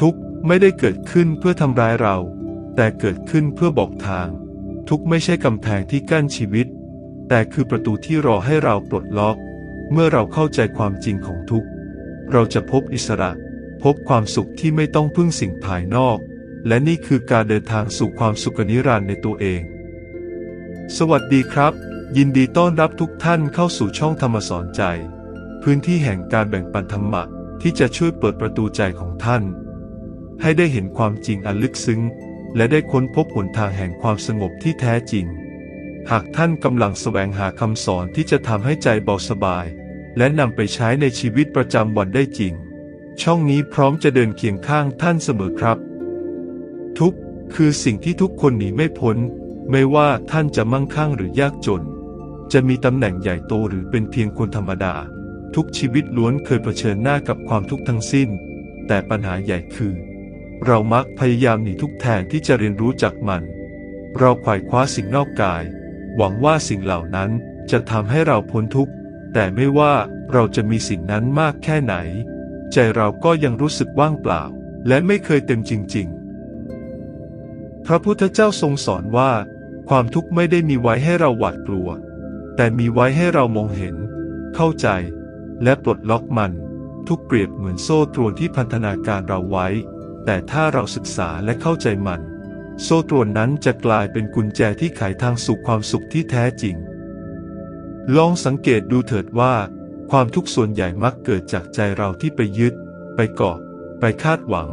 ทุกข์ไม่ได้เกิดขึ้นเพื่อทำร้ายเรา แต่เกิดขึ้นเพื่อบอกทาง ทุกข์ไม่ใช่กำแพงที่กั้นชีวิต แต่คือประตูที่รอให้เราปลดล็อก เมื่อเราเข้าใจความจริงของทุกข์ เราจะพบอิสระ พบความสุขที่ไม่ต้องพึ่งสิ่งภายนอก และนี่คือการเดินทางสู่ความสุขนิรันดร์ในตัวเอง สวัสดีครับ ยินดีต้อนรับทุกท่านเข้าสู่ช่องธรรมสอนใจ พื้นที่แห่งการแบ่งปันธรรมะที่จะช่วยเปิดประตูใจของท่าน ให้ได้เห็นความจริงอันลึกซึ้ง และได้ค้นพบหนทางแห่งความสงบที่แท้จริง หากท่านกำลังแสวงหาคำสอนที่จะทำให้ใจเบาสบาย และนำไปใช้ในชีวิตประจำวันได้จริง ช่องนี้พร้อมจะเดินเคียงข้างท่านเสมอครับ ทุกคือสิ่งที่ทุกคนหนีไม่พ้น ไม่ว่าท่านจะมั่งคั่งหรือยากจน จะมีตำแหน่งใหญ่โตหรือเป็นเพียงคนธรรมดา ทุกชีวิตล้วนเคยเผชิญหน้ากับความทุกข์ทั้งสิ้น แต่ปัญหาใหญ่คือ เรามักพยายามหนีทุกแทนที่จะเรียนรู้จากมัน เราไขว่คว้าสิ่งนอกกาย หวังว่าสิ่งเหล่านั้นจะทำให้เราพ้นทุกข์ แต่ไม่ว่าเราจะมีสิ่งนั้นมากแค่ไหน ใจเราก็ยังรู้สึกว่างเปล่า และไม่เคยเต็มจริง ๆ พระพุทธเจ้าทรงสอนว่า ความทุกข์ไม่ได้มีไว้ให้เราหวาดกลัว แต่มีไว้ให้เรามองเห็น เข้าใจ และปลดล็อกมัน ทุกเปรียบเหมือนโซ่ตรวนที่พันธนาการเราไว้ แต่ถ้าเราศึกษาและเข้าใจมัน โซ่ตรวนนั้นจะกลายเป็นกุญแจที่ไขทางสู่ความสุขที่แท้จริง ลองสังเกตดูเถิดว่า ความทุกข์ส่วนใหญ่มักเกิดจากใจเราที่ไปยึด ไปเกาะ ไปคาดหวัง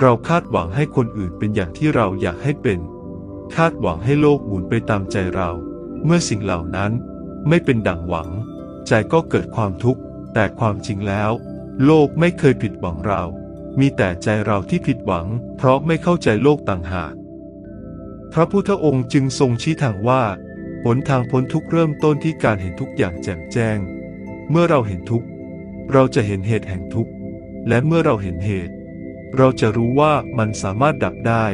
เราคาดหวังให้คนอื่นเป็นอย่างที่เราอยากให้เป็น คาดหวังให้โลกหมุนไปตามใจเรา เมื่อสิ่งเหล่านั้นไม่เป็นดังหวัง ใจก็เกิดความทุกข์ แต่ความจริงแล้ว โลกไม่เคยผิดหวังเรา มีแต่ใจเราที่ผิดหวัง เพราะไม่เข้าใจโลกต่างหาก พระพุทธองค์จึงทรงชี้ทางว่าหนทางพ้นทุกเริ่มต้นที่การเห็นทุกอย่างแจ่มแจ้ง เมื่อเราเห็นทุกเราจะเห็นเหตุแห่งทุกและเมื่อเราเห็นเหตุ เราจะรู้ว่ามันสามารถดับได้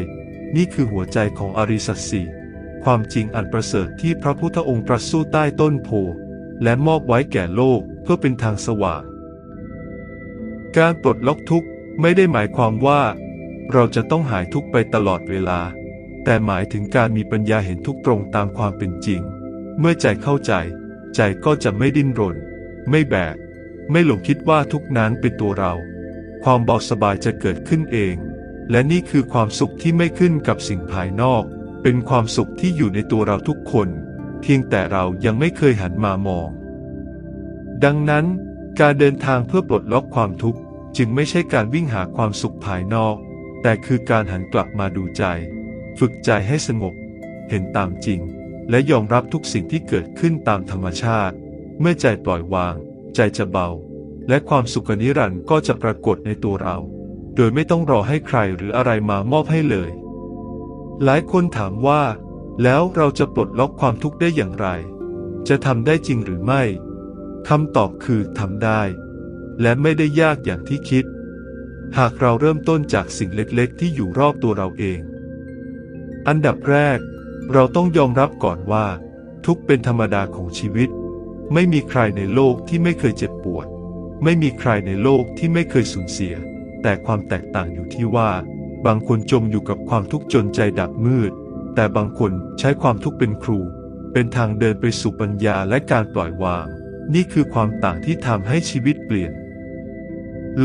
นี่คือหัวใจของอริสัจสี่ความจริงอันประเสริฐที่พระพุทธองค์ประสูติใต้ต้นโพธิ์และมอบไว้แก่โลกเพื่อเป็นทางสว่าง การปลดล็อกทุกข์ ไม่ได้หมายความว่า เราจะต้องหายทุกไปตลอดเวลา แต่หมายถึงการมีปัญญาเห็นทุกตรงตามความเป็นจริง เมื่อใจเข้าใจ ใจก็จะไม่ดิ้นรน ไม่แบก ไม่หลงคิดว่าทุกนั้นเป็นตัวเรา ความเบาสบายจะเกิดขึ้นเอง และนี่คือความสุขที่ไม่ขึ้นกับสิ่งภายนอก เป็นความสุขที่อยู่ในตัวเราทุกคน เพียงแต่เรายังไม่เคยหันมามอง ดังนั้นการเดินทางเพื่อปลดล็อกความทุกข์ จึงไม่ใช่การวิ่งหาความสุขภายนอก แต่คือการหันกลับมาดูใจ ฝึกใจให้สงบ เห็นตามจริง และยอมรับทุกสิ่งที่เกิดขึ้นตามธรรมชาติ เมื่อใจปล่อยวาง ใจจะเบา และความสุขนิรันดร์ก็จะปรากฏในตัวเรา โดยไม่ต้องรอให้ใครหรืออะไรมามอบให้เลย หลายคนถามว่า แล้วเราจะปลดล็อกความทุกข์ได้อย่างไร จะทำได้จริงหรือไม่คำตอบคือทำได้ และไม่ได้ยากอย่างที่คิด หากเราเริ่มต้นจากสิ่งเล็กๆ ที่อยู่รอบตัวเราเอง อันดับแรก เราต้องยอมรับก่อนว่า ทุกเป็นธรรมดาของชีวิต ไม่มีใครในโลกที่ไม่เคยเจ็บปวด ไม่มีใครในโลกที่ไม่เคยสูญเสีย แต่ความแตกต่างอยู่ที่ว่า บางคนจมอยู่กับความทุกข์จนใจดับมืด แต่บางคนใช้ความทุกข์เป็นครู เป็นทางเดินไปสู่ปัญญาและการปล่อยวาง นี่คือความต่างที่ทำให้ชีวิตเปลี่ยน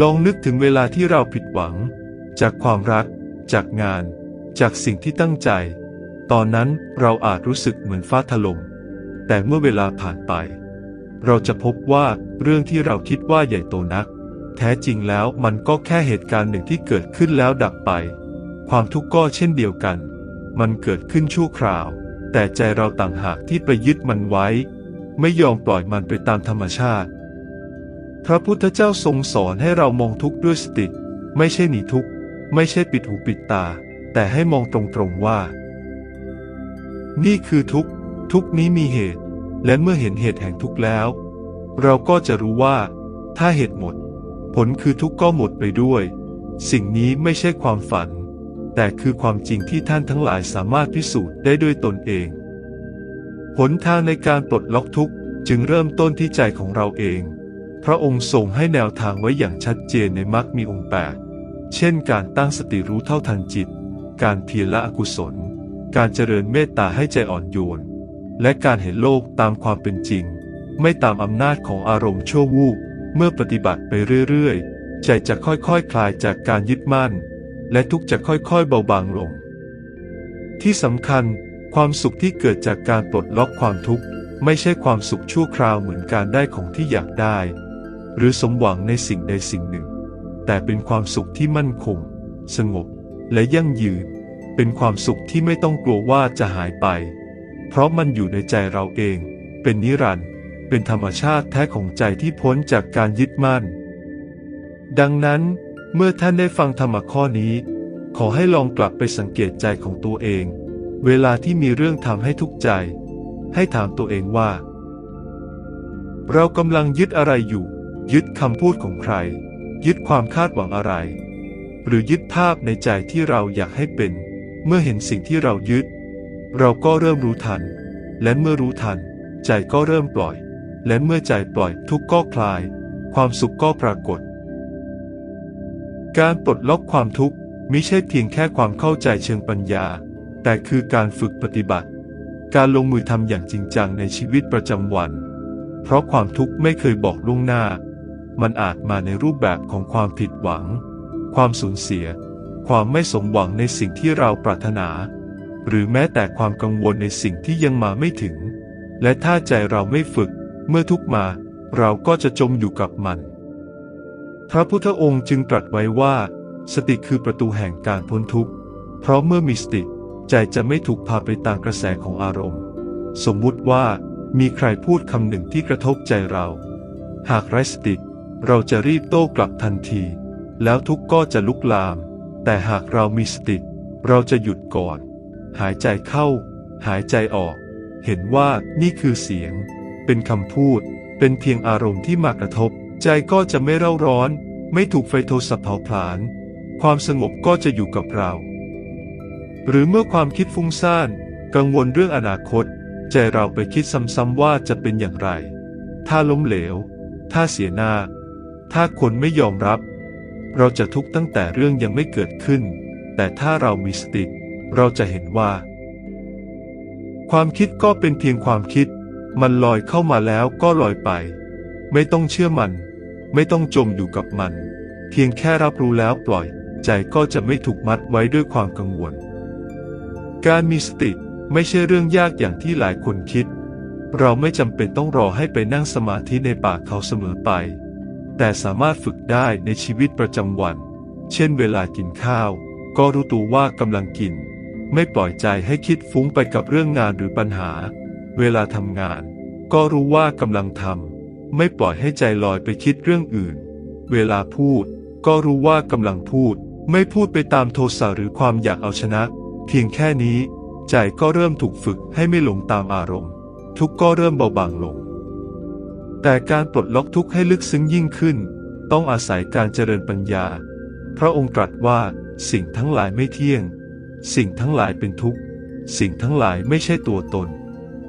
ลองนึกถึงเวลาที่เราผิดหวัง จากความรัก จากงาน จากสิ่งที่ตั้งใจ ตอนนั้นเราอาจรู้สึกเหมือนฟ้าถล่มแต่เมื่อเวลาผ่านไป เราจะพบว่าเรื่องที่เราคิดว่าใหญ่โตนัก แท้จริงแล้วมันก็แค่เหตุการณ์หนึ่งที่เกิดขึ้นแล้วดับไป ความทุกข์ก็เช่นเดียวกัน มันเกิดขึ้นชั่วคราว แต่ใจเราต่างหากที่ไปยึดมันไว้ ไม่ยอมปล่อยมันไปตามธรรมชาติ พระพุทธเจ้าทรงสอนให้เรามองทุกข์ด้วยสติ ไม่ใช่หนีทุกข์ ไม่ใช่ปิดหูปิดตา แต่ให้มองตรงๆว่า นี่คือทุกข์ ทุกข์นี้มีเหตุ และเมื่อเห็นเหตุแห่งทุกข์แล้ว เราก็จะรู้ว่า ถ้าเหตุหมด ผลคือทุกข์ก็หมดไปด้วย สิ่งนี้ไม่ใช่ความฝัน แต่คือความจริงที่ท่านทั้งหลายสามารถพิสูจน์ได้ด้วยตนเองหนทางในการปลดล็อกทุกข์จึงเริ่มต้นที่ใจของเราเอง พระองค์ทรงให้แนวทางไว้อย่างชัดเจนในมรรคมีองค์แปดเช่นการตั้งสติรู้เท่าทันจิต การเพียรละอกุศล การเจริญเมตตาให้ใจอ่อนโยน และการเห็นโลกตามความเป็นจริง ไม่ตามอำนาจของอารมณ์ชั่ววูบ เมื่อปฏิบัติไปเรื่อยๆ ใจจะค่อยๆคคลายจากการยึดมั่น และทุกข์จะค่อยๆเบาบางลง ที่สำคัญ ความสุขที่เกิดจากการปลดล็อกความทุกข์ ไม่ใช่ความสุขชั่วคราวเหมือนการได้ของที่อยากได้ หรือสมหวังในสิ่งใดสิ่งหนึ่ง แต่เป็นความสุขที่มั่นคง สงบ และยั่งยืน เป็นความสุขที่ไม่ต้องกลัวว่าจะหายไป เพราะมันอยู่ในใจเราเอง เป็นนิรันดร์เป็นธรรมชาติแท้ของใจที่พ้นจากการยึดมั่น ดังนั้น เมื่อท่านได้ฟังธรรมข้อนี้ ขอให้ลองกลับไปสังเกตใจของตัวเอง เวลาที่มีเรื่องทำให้ทุกข์ใจ ให้ถามตัวเองว่า เรากำลังยึดอะไรอยู่ ยึดคำพูดของใคร ยึดความคาดหวังอะไร หรือยึดภาพในใจที่เราอยากให้เป็น เมื่อเห็นสิ่งที่เรายึด เราก็เริ่มรู้ทัน และเมื่อรู้ทัน ใจก็เริ่มปล่อย และเมื่อใจปล่อยทุกข์ก็คลาย ความสุขก็ปรากฏ การปลดล็อกความทุกข์มิใช่เพียงแค่ความเข้าใจเชิงปัญญา แต่คือการฝึกปฏิบัติ การลงมือทำอย่างจริงจังในชีวิตประจำวัน เพราะความทุกข์ไม่เคยบอกล่วงหน้า มันอาจมาในรูปแบบของความผิดหวัง ความสูญเสีย ความไม่สมหวังในสิ่งที่เราปรารถนา หรือแม้แต่ความกังวลในสิ่งที่ยังมาไม่ถึง และถ้าใจเราไม่ฝึก เมื่อทุกมา เราก็จะจมอยู่กับมัน พระพุทธองค์จึงตรัสไว้ว่า สติคือประตูแห่งการพ้นทุกข์ เพราะเมื่อมีสติ ใจจะไม่ถูกพาไปตามกระแสของอารมณ์ สมมุติว่ามีใครพูดคำหนึ่งที่กระทบใจเรา หากไร้สติ เราจะรีบโต้กลับทันที แล้วทุกข์ก็จะลุกลาม แต่หากเรามีสติ เราจะหยุดก่อน หายใจเข้า หายใจออก เห็นว่านี่คือเสียง เป็นคำพูด เป็นเพียงอารมณ์ที่มากระทบ ใจก็จะไม่เร่าร้อน ไม่ถูกไฟโทสะเผาผลาญความสงบก็จะอยู่กับเรา หรือเมื่อความคิดฟุ้งซ่าน กังวลเรื่องอนาคต ใจเราไปคิดซ้ำๆว่าจะเป็นอย่างไร ถ้าล้มเหลว ถ้าเสียหน้า ถ้าคนไม่ยอมรับ เราจะทุกข์ตั้งแต่เรื่องยังไม่เกิดขึ้น แต่ถ้าเรามีสติ เราจะเห็นว่า ความคิดก็เป็นเพียงความคิด มันลอยเข้ามาแล้วก็ลอยไป ไม่ต้องเชื่อมัน ไม่ต้องจมอยู่กับมัน เพียงแค่รับรู้แล้วปล่อย ใจก็จะไม่ถูกมัดไว้ด้วยความกังวล การมีสติไม่ใช่เรื่องยากอย่างที่หลายคนคิด เราไม่จำเป็นต้องรอให้ไปนั่งสมาธิในป่าเขาเสมอไป แต่สามารถฝึกได้ในชีวิตประจำวัน เช่นเวลากินข้าว ก็รู้ตัวว่ากำลังกิน ไม่ปล่อยใจให้คิดฟุ้งไปกับเรื่องงานหรือปัญหา เวลาทำงาน ก็รู้ว่ากำลังทำไม่ปล่อยให้ใจลอยไปคิดเรื่องอื่น เวลาพูด ก็รู้ว่ากำลังพูด ไม่พูดไปตามโทสะหรือความอยากเอาชนะ เพียงแค่นี้ ใจก็เริ่มถูกฝึกให้ไม่หลงตามอารมณ์ ทุกข์ก็เริ่มเบาบางลง แต่การปลดล็อกทุกข์ให้ลึกซึ้งยิ่งขึ้น ต้องอาศัยการเจริญปัญญา พระองค์ตรัสว่า สิ่งทั้งหลายไม่เที่ยง สิ่งทั้งหลายเป็นทุกข์ สิ่งทั้งหลายไม่ใช่ตัวตน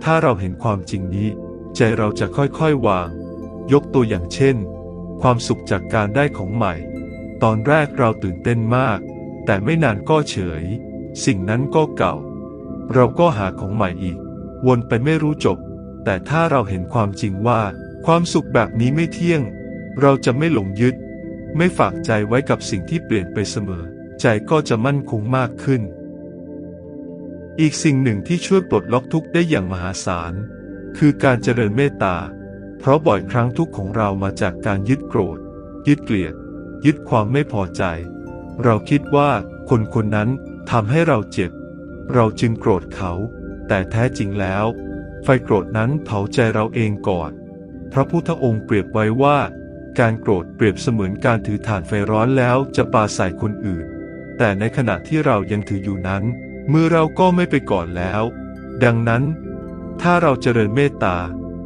ถ้าเราเห็นความจริงนี้ ใจเราจะค่อยๆวาง ยกตัวอย่างเช่น ความสุขจากการได้ของใหม่ ตอนแรกเราตื่นเต้นมาก แต่ไม่นานก็เฉย สิ่งนั้นก็เก่า เราก็หาของใหม่อีก วนไปไม่รู้จบ แต่ถ้าเราเห็นความจริงว่า ความสุขแบบนี้ไม่เที่ยง เราจะไม่หลงยึด ไม่ฝากใจไว้กับสิ่งที่เปลี่ยนไปเสมอ ใจก็จะมั่นคงมากขึ้น อีกสิ่งหนึ่งที่ช่วยปลดล็อกทุกข์ได้อย่างมหาศาล คือการเจริญเมตตา เพราะบ่อยครั้งทุกข์ของเรามาจากการยึดโกรธ ยึดเกลียด ยึดความไม่พอใจ เราคิดว่าคนคนนั้นทำให้เราเจ็บ เราจึงโกรธเขา แต่แท้จริงแล้ว ไฟโกรธนั้นเผาใจเราเองก่อน พระพุทธองค์เปรียบไว้ว่า การโกรธเปรียบเสมือนการถือถ่านไฟร้อนแล้วจะปาใส่คนอื่น แต่ในขณะที่เรายังถืออยู่นั้น มือเราก็ไม่ไปก่อนแล้ว ดังนั้น ถ้าเราเจริญเมตตา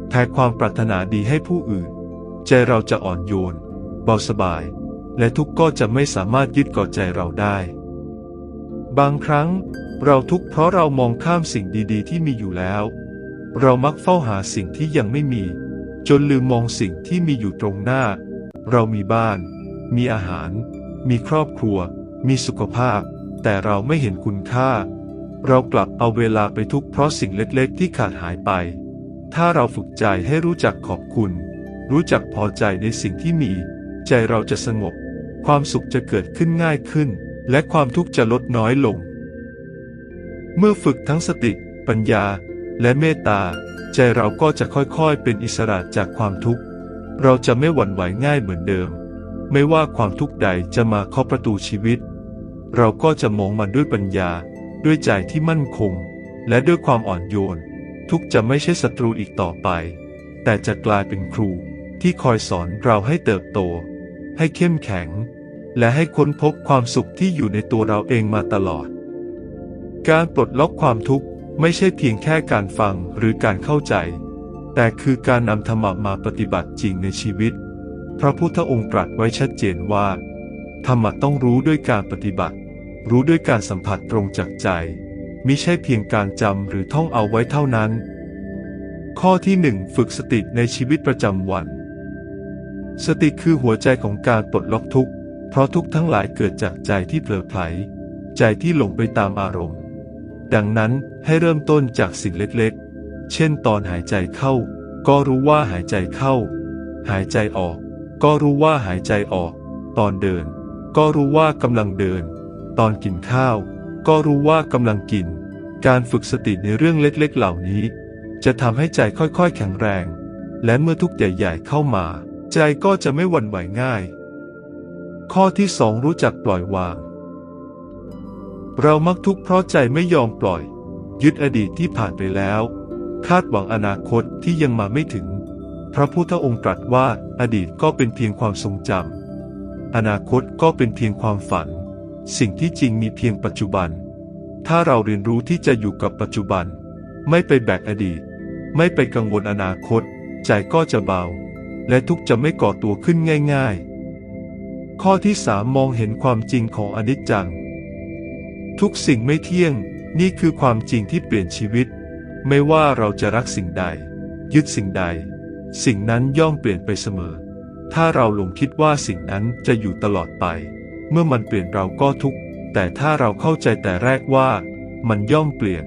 แผ่ความปรารถนาดีให้ผู้อื่น ใจเราจะอ่อนโยน เบาสบาย และทุกข์ก็จะไม่สามารถยึดกาะใจเราได้ บางครั้ง เราทุกข์เพราะเรามองข้ามสิ่งดีๆ ที่มีอยู่แล้ว เรามักเฝ้าหาสิ่งที่ยังไม่มี จนลืมมองสิ่งที่มีอยู่ตรงหน้า เรามีบ้าน มีอาหาร มีครอบครัว มีสุขภาพ แต่เราไม่เห็นคุณค่า เรากลับเอาเวลาไปทุกข์เพราะสิ่งเล็กๆ ที่ขาดหายไป ถ้าเราฝึกใจให้รู้จักขอบคุณ รู้จักพอใจในสิ่งที่มี ใจเราจะสงบ ความสุขจะเกิดขึ้นง่ายขึ้น และความทุกข์จะลดน้อยลง เมื่อฝึกทั้งสติ ปัญญา และเมตตา ใจเราก็จะค่อยๆ เป็นอิสระจากความทุกข์ เราจะไม่หวั่นไหวง่ายเหมือนเดิม ไม่ว่าความทุกข์ใดจะมาเคาะประตูชีวิต เราก็จะมองมันด้วยปัญญา ด้วยใจที่มั่นคง และด้วยความอ่อนโยน ทุกจะไม่ใช่ศัตรูอีกต่อไป แต่จะกลายเป็นครูที่คอยสอนเราให้เติบโต ให้เข้มแข็ง และให้ค้นพบความสุขที่อยู่ในตัวเราเองมาตลอด การปลดล็อกความทุกข์ ไม่ใช่เพียงแค่การฟังหรือการเข้าใจ แต่คือการนำธรรมะมาปฏิบัติจริงในชีวิต พระพุทธองค์ตรัสไว้ชัดเจนว่า ธรรมะต้องรู้ด้วยการปฏิบัติ รู้ด้วยการสัมผัสตรงจากใจ มิใช่เพียงการจำหรือท่องเอาไว้เท่านั้น ข้อที่หนึ่งฝึกสติในชีวิตประจำวัน สติคือหัวใจของการปลดล็อกทุกข์เพราะทุกข์ทั้งหลายเกิดจากใจที่เผลอไผล ใจที่หลงไปตามอารมณ์ ดังนั้นให้เริ่มต้นจากสิ่งเล็กๆ เช่นตอนหายใจเข้า ก็รู้ว่าหายใจเข้า หายใจออก ก็รู้ว่าหายใจออก ตอนเดิน ก็รู้ว่ากำลังเดิน ตอนกินข้าว ก็รู้ว่ากำลังกิน การฝึกสติในเรื่องเล็กๆ เหล่านี้ จะทำให้ใจค่อยๆ แข็งแรง และเมื่อทุกข์ใหญ่ๆเข้ามา ใจก็จะไม่หวั่นไหวง่าย ข้อที่สองรู้จักปล่อยวาง เรามักทุกข์เพราะใจไม่ยอมปล่อย ยึดอดีตที่ผ่านไปแล้ว คาดหวังอนาคตที่ยังมาไม่ถึง พระพุทธองค์ตรัสว่าอดีตก็เป็นเพียงความทรงจำอนาคตก็เป็นเพียงความฝัน สิ่งที่จริงมีเพียงปัจจุบัน ถ้าเราเรียนรู้ที่จะอยู่กับปัจจุบัน ไม่ไปแบกอดีต ไม่ไปกังวลอนาคต ใจก็จะเบา และทุกข์จะไม่ก่อตัวขึ้นง่าย ๆ ข้อที่สามมองเห็นความจริงของอนิจจัง ทุกสิ่งไม่เที่ยง นี่คือความจริงที่เปลี่ยนชีวิต ไม่ว่าเราจะรักสิ่งใด ยึดสิ่งใด สิ่งนั้นย่อมเปลี่ยนไปเสมอ ถ้าเราหลงคิดว่าสิ่งนั้นจะอยู่ตลอดไป เมื่อมันเปลี่ยนเราก็ทุกข์แต่ถ้าเราเข้าใจแต่แรกว่า มันย่อมเปลี่ยน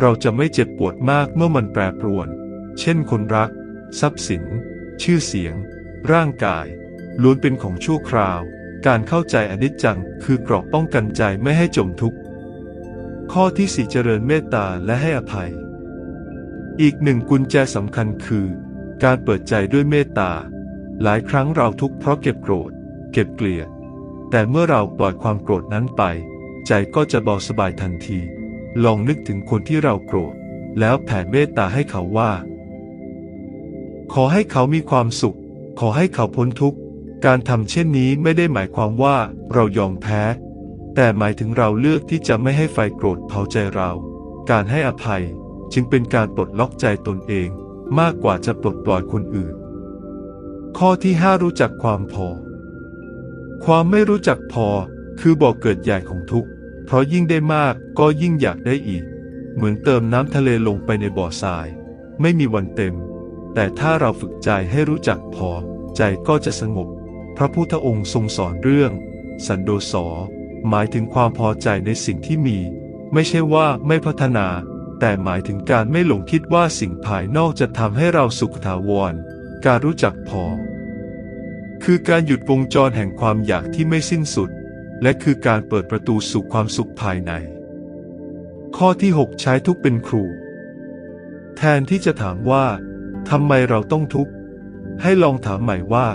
เราจะไม่เจ็บปวดมากเมื่อมันแปรปรวน เช่นคนรัก ทรัพย์สิน ชื่อเสียง ร่างกายล้วนเป็นของชั่วคราว การเข้าใจอนิจจังคือกรอบป้องกันใจไม่ให้จมทุกข์ ข้อที่สี่เจริญเมตตาและให้อภัย อีกหนึ่งกุญแจสำคัญคือ การเปิดใจด้วยเมตตา หลายครั้งเราทุกข์เพราะเก็บโกรธ เก็บเกลียด แต่เมื่อเราปล่อยความโกรธนั้นไป ใจก็จะเบาสบายทันที ลองนึกถึงคนที่เราโกรธ แล้วแผ่เมตตาให้เขาว่า ขอให้เขามีความสุข ขอให้เขาพ้นทุกข์ การทำเช่นนี้ไม่ได้หมายความว่าเรายอมแพ้ แต่หมายถึงเราเลือกที่จะไม่ให้ไฟโกรธเผาใจเรา การให้อภัยจึงเป็นการปลดล็อกใจตนเองมากกว่าจะปลดปล่อยคนอื่น ข้อที่ 5 รู้จักความพอ ความไม่รู้จักพอคือบ่อกเกิดใหญ่ของทุกข์ เพราะยิ่งได้มากก็ยิ่งอยากได้อีก เหมือนเติมน้ำทะเลลงไปในบ่อทราย ไม่มีวันเต็ม แต่ถ้าเราฝึกใจให้รู้จักพอ ใจก็จะสงบ พระพุทธองค์ทรงสอนเรื่อง สันโดษอหมายถึงความพอใจในสิ่งที่มี ไม่ใช่ว่าไม่พัฒนา แต่หมายถึงการไม่หลงคิดว่าสิ่งภายนอกจะทำให้เราสุขถาวร การรู้จักพอ คือการหยุดวงจรแห่งความอยากที่ไม่สิ้นสุด และคือการเปิดประตูสู่ความสุขภายใน ข้อที่ 6 ใช้ทุกเป็นครู แทนที่จะถามว่าทำไมเราต้องทุกข์ให้ลองถามใหม่ว่า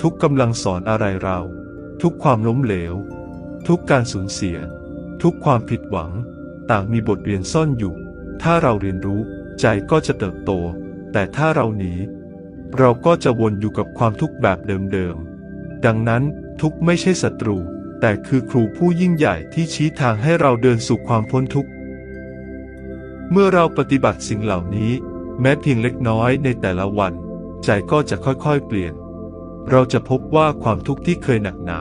ทุกกำลังสอนอะไรเรา ทุกความล้มเหลว ทุกการสูญเสีย ทุกความผิดหวัง ต่างมีบทเรียนซ่อนอยู่ ถ้าเราเรียนรู้ใจก็จะเติบโต แต่ถ้าเราหนี เราก็จะวนอยู่กับความทุกข์แบบเดิมๆ ดังนั้นทุกไม่ใช่ศัตรู แต่คือครูผู้ยิ่งใหญ่ที่ชี้ทางให้เราเดินสู่ความพ้นทุกข์ เมื่อเราปฏิบัติสิ่งเหล่านี้ แม้เพียงเล็กน้อยในแต่ละวัน ใจก็จะค่อยๆ เปลี่ยน เราจะพบว่าความทุกข์ที่เคยหนักหนา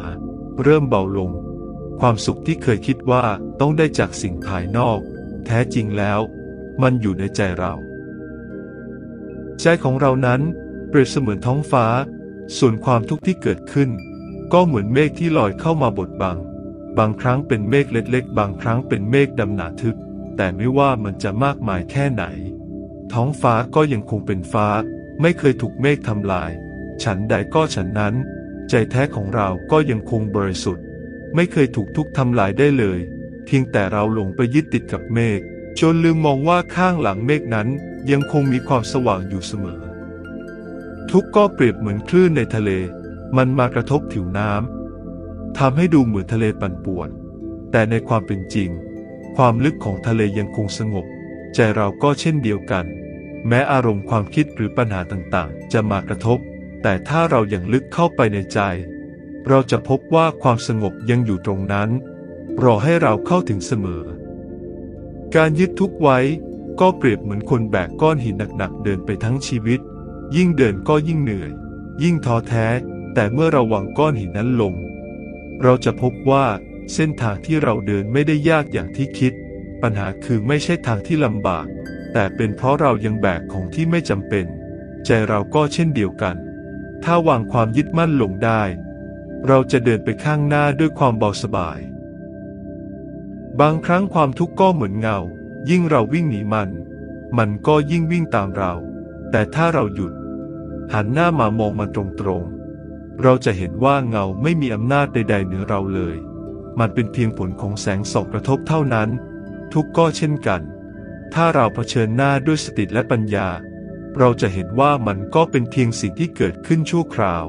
เริ่มเบาลง ความสุขที่เคยคิดว่าต้องได้จากสิ่งภายนอก แท้จริงแล้ว มันอยู่ในใจเรา ใจของเรานั้นเปรียบเสมือนท้องฟ้า ส่วนความทุกข์ที่เกิดขึ้น ก็เหมือนเมฆที่ลอยเข้ามาบดบัง บางครั้งเป็นเมฆเล็กๆ บางครั้งเป็นเมฆดำหนาทึบ แต่ไม่ว่ามันจะมากมายแค่ไหน ท้องฟ้าก็ยังคงเป็นฟ้า ไม่เคยถูกเมฆทำลาย ฉันใดก็ฉันนั้น ใจแท้ของเราก็ยังคงบริสุทธิ์ ไม่เคยถูกทุกข์ทำลายได้เลย เพียงแต่เราหลงไปยึดติดกับเมฆจนลืมมองว่าข้างหลังเมฆนั้นยังคงมีความสว่างอยู่เสมอ ทุกข์ก็เปรียบเหมือนคลื่นในทะเล มันมากระทบผิวน้ำทำให้ดูเหมือนทะเลปั่นป่วน แต่ในความเป็นจริง ความลึกของทะเลยังคงสงบ ใจเราก็เช่นเดียวกัน แม้อารมณ์ความคิดหรือปัญหาต่างๆ จะมากระทบ แต่ถ้าเราอย่างลึกเข้าไปในใจ เราจะพบว่าความสงบยังอยู่ตรงนั้น รอให้เราเข้าถึงเสมอ การยึดทุกไว้ ก็เปรียบเหมือนคนแบกก้อนหินหนักๆเดินไปทั้งชีวิต ยิ่งเดินก็ยิ่งเหนื่อย ยิ่งท้อแท้ แต่เมื่อเราวางก้อนหินนั้นลง เราจะพบว่าเส้นทางที่เราเดินไม่ได้ยากอย่างที่คิด ปัญหาคือไม่ใช่ทางที่ลำบาก แต่เป็นเพราะเรายังแบกของที่ไม่จำเป็น ใจเราก็เช่นเดียวกัน ถ้าวางความยึดมั่นลงได้ เราจะเดินไปข้างหน้าด้วยความเบาสบาย บางครั้งความทุกข์ก็เหมือนเงา ยิ่งเราวิ่งหนีมัน มันก็ยิ่งวิ่งตามเรา แต่ถ้าเราหยุด หันหน้ามามองมันตรงๆ เราจะเห็นว่าเงาไม่มีอำนาจใดๆเหนือเราเลย มันเป็นเพียงผลของแสงส่องกระทบเท่านั้น ทุกข์ก็เช่นกัน ถ้าเราเผชิญหน้าด้วยสติและปัญญา เราจะเห็นว่ามันก็เป็นเพียงสิ่งที่เกิดขึ้นชั่วคราว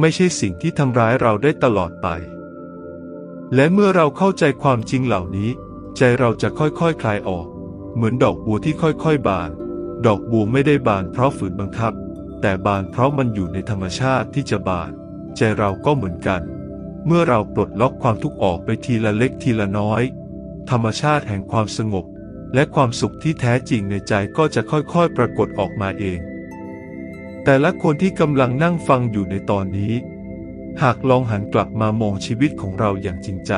ไม่ใช่สิ่งที่ทำร้ายเราได้ตลอดไป และเมื่อเราเข้าใจความจริงเหล่านี้ ใจเราจะค่อยๆคคลายออก เหมือนดอกบัวที่ค่อยๆบาน ดอกบัวไม่ได้บานเพราะฝืนบังคับ แต่บานเพราะมันอยู่ในธรรมชาติที่จะบาน ใจเราก็เหมือนกัน เมื่อเราปลดล็อกความทุกข์ออกไปทีละเล็กทีละน้อย ธรรมชาติแห่งความสงบ และความสุขที่แท้จริงในใจก็จะค่อยๆ ปรากฏออกมาเอง แต่ละคนที่กำลังนั่งฟังอยู่ในตอนนี้ หากลองหันกลับมามองชีวิตของเราอย่างจริงใจ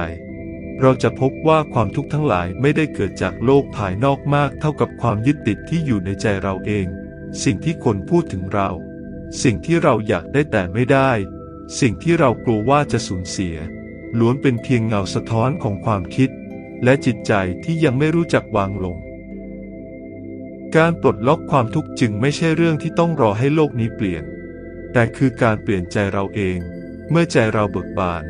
เราจะพบว่าความทุกข์ทั้งหลายไม่ได้เกิดจากโลกภายนอกมากเท่ากับความยึดติดที่อยู่ในใจเราเอง สิ่งที่คนพูดถึงเรา สิ่งที่เราอยากได้แต่ไม่ได้ สิ่งที่เรากลัวว่าจะสูญเสียล้วนเป็นเพียงเงาสะท้อนของความคิด และจิตใจที่ยังไม่รู้จักวางลง การปลดล็อกความทุกข์จึงไม่ใช่เรื่องที่ต้องรอให้โลกนี้เปลี่ยน แต่คือการเปลี่ยนใจเราเอง เมื่อใจเราเบิกบาน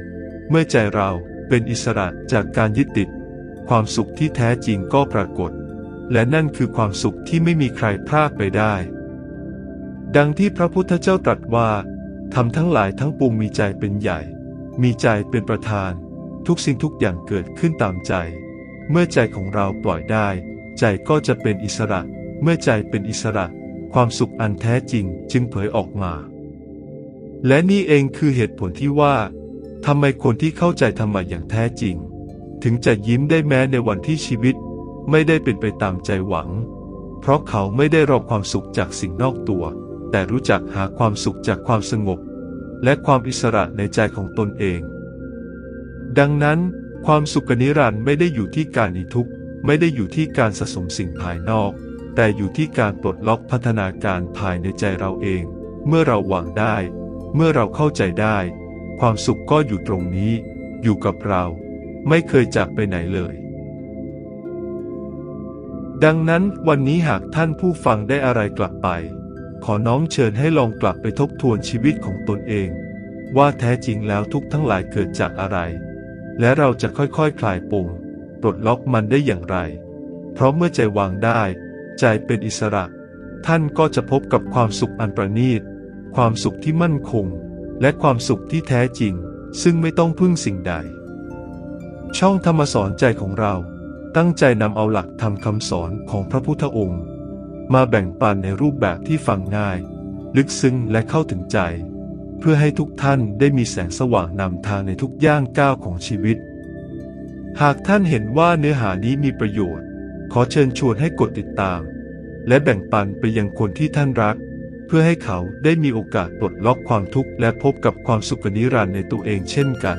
เมื่อใจเราเป็นอิสระจากการยึดติด ความสุขที่แท้จริงก็ปรากฏ และนั่นคือความสุขที่ไม่มีใครพลากไปได้ ดังที่พระพุทธเจ้าตรัสว่าทำทั้งหลายทั้งปวงมีใจเป็นใหญ่ มีใจเป็นประธาน ทุกสิ่งทุกอย่างเกิดขึ้นตามใจ เมื่อใจของเราปล่อยได้ ใจก็จะเป็นอิสระ เมื่อใจเป็นอิสระ ความสุขอันแท้จริงจึงเผยออกมา และนี่เองคือเหตุผลที่ว่าทำไมคนที่เข้าใจธรรมะอย่างแท้จริง ถึงจะยิ้มได้แม้ในวันที่ชีวิต ไม่ได้เป็นไปตามใจหวัง เพราะเขาไม่ได้รอความสุขจากสิ่งนอกตัว แต่รู้จักหาความสุขจากความสงบ และความอิสระในใจของตนเอง ดังนั้น ความสุขนิรันดร์ไม่ได้อยู่ที่การหนีทุกข์ไม่ได้อยู่ที่การสะสมสิ่งภายนอก แต่อยู่ที่การปลดล็อกพัฒนาการภายในใจเราเอง เมื่อเราวางได้ เมื่อเราเข้าใจได้ ความสุขก็อยู่ตรงนี้ อยู่กับเรา ไม่เคยจากไปไหนเลย ดังนั้นวันนี้หากท่านผู้ฟังได้อะไรกลับไป ขอน้อมเชิญให้ลองกลับไปทบทวนชีวิตของตนเอง ว่าแท้จริงแล้วทุกทั้งหลายเกิดจากอะไร และเราจะค่อยๆคคลายปมปลดล็อกมันได้อย่างไร เพราะเมื่อใจวางได้ ใจเป็นอิสระ ท่านก็จะพบกับความสุขอันประณีต ความสุขที่มั่นคง และความสุขที่แท้จริง ซึ่งไม่ต้องพึ่งสิ่งใด ช่องธรรมสอนใจของเรา ตั้งใจนำเอาหลักธรรมคำสอนของพระพุทธองค์ มาแบ่งปันในรูปแบบที่ฟังง่าย ลึกซึ้งและเข้าถึงใจ เพื่อให้ทุกท่านได้มีแสงสว่างนำทางในทุกย่างก้าวของชีวิต หากท่านเห็นว่าเนื้อหานี้มีประโยชน์ ขอเชิญชวนให้กดติดตาม และแบ่งปันไปยังคนที่ท่านรัก เพื่อให้เขาได้มีโอกาสปลดล็อกความทุกข์และพบกับความสุขนิรันดร์ในตัวเองเช่นกัน